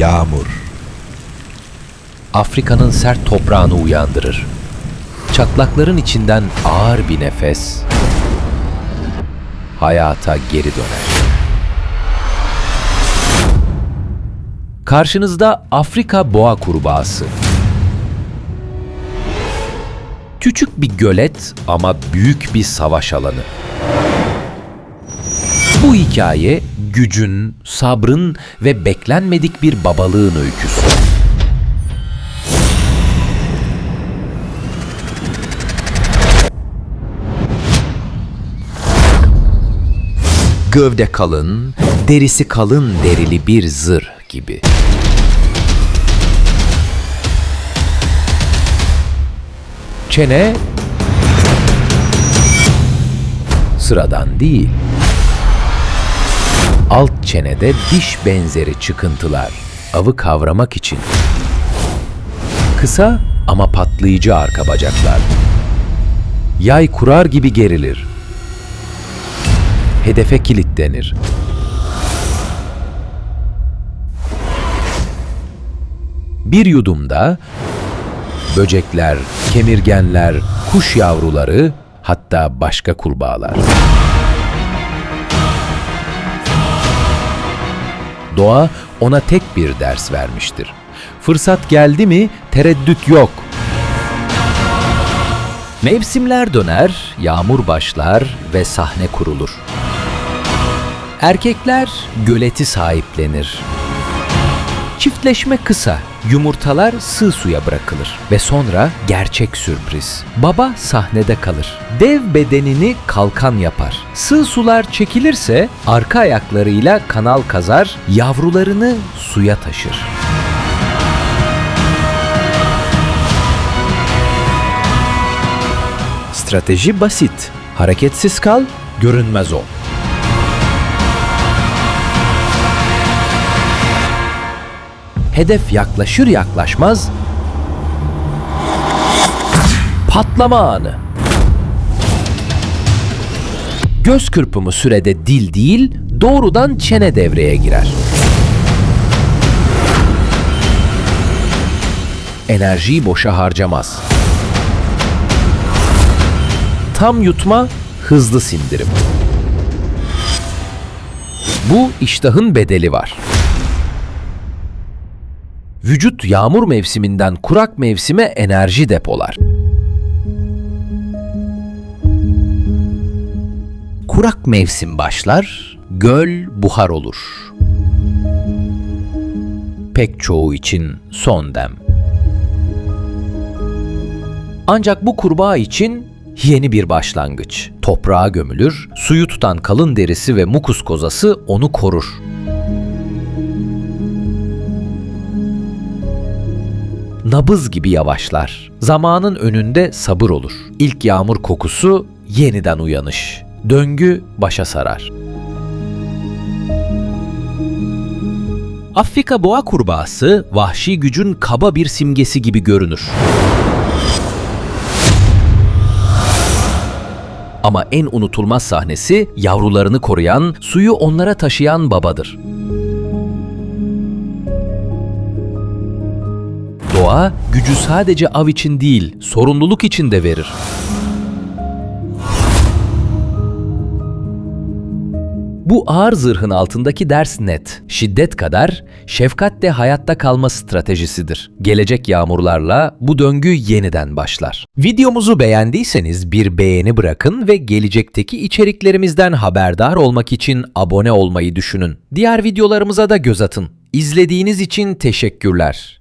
Yağmur. Afrika'nın sert toprağını uyandırır. Çatlakların içinden ağır bir nefes hayata geri döner. Karşınızda Afrika boğa kurbağası. Küçük bir gölet ama büyük bir savaş alanı. Hikaye gücün, sabrın ve beklenmedik bir babalığın öyküsü. Gövde kalın, derisi kalın derili bir zır gibi. Çene sıradan değil. Alt çenede diş benzeri çıkıntılar, avı kavramak için. Kısa ama patlayıcı arka bacaklar. Yay kurar gibi gerilir. Hedefe kilitlenir. Bir yudumda böcekler, kemirgenler, kuş yavruları, hatta başka kurbağalar. Doğa ona tek bir ders vermiştir. Fırsat geldi mi tereddüt yok. Mevsimler döner, yağmur başlar ve sahne kurulur. Erkekler göleti sahiplenir. Çiftleşme kısa, yumurtalar sığ suya bırakılır ve sonra gerçek sürpriz. Baba sahnede kalır. Dev bedenini kalkan yapar. Sığ sular çekilirse arka ayaklarıyla kanal kazar, yavrularını suya taşır. Strateji basit. Hareketsiz kal, görünmez ol. Hedef yaklaşır yaklaşmaz patlama anı. Göz kırpımı sürede dil değil, doğrudan çene devreye girer. Enerjiyi boşa harcamaz. Tam yutma, hızlı sindirim. Bu iştahın bedeli var. Vücut yağmur mevsiminden kurak mevsime enerji depolar. Kurak mevsim başlar, göl buhar olur. Pek çoğu için son dem. Ancak bu kurbağa için yeni bir başlangıç. Toprağa gömülür, suyu tutan kalın derisi ve mukus kozası onu korur. Nabız gibi yavaşlar. Zamanın önünde sabır olur. İlk yağmur kokusu yeniden uyanış. Döngü başa sarar. Afrika boğa kurbağası vahşi gücün kaba bir simgesi gibi görünür. Ama en unutulmaz sahnesi yavrularını koruyan, suyu onlara taşıyan babadır. Doğa gücü sadece av için değil, sorumluluk için de verir. Bu ağır zırhın altındaki ders net. Şiddet kadar şefkat de hayatta kalma stratejisidir. Gelecek yağmurlarla bu döngü yeniden başlar. Videomuzu beğendiyseniz bir beğeni bırakın ve gelecekteki içeriklerimizden haberdar olmak için abone olmayı düşünün. Diğer videolarımıza da göz atın. İzlediğiniz için teşekkürler.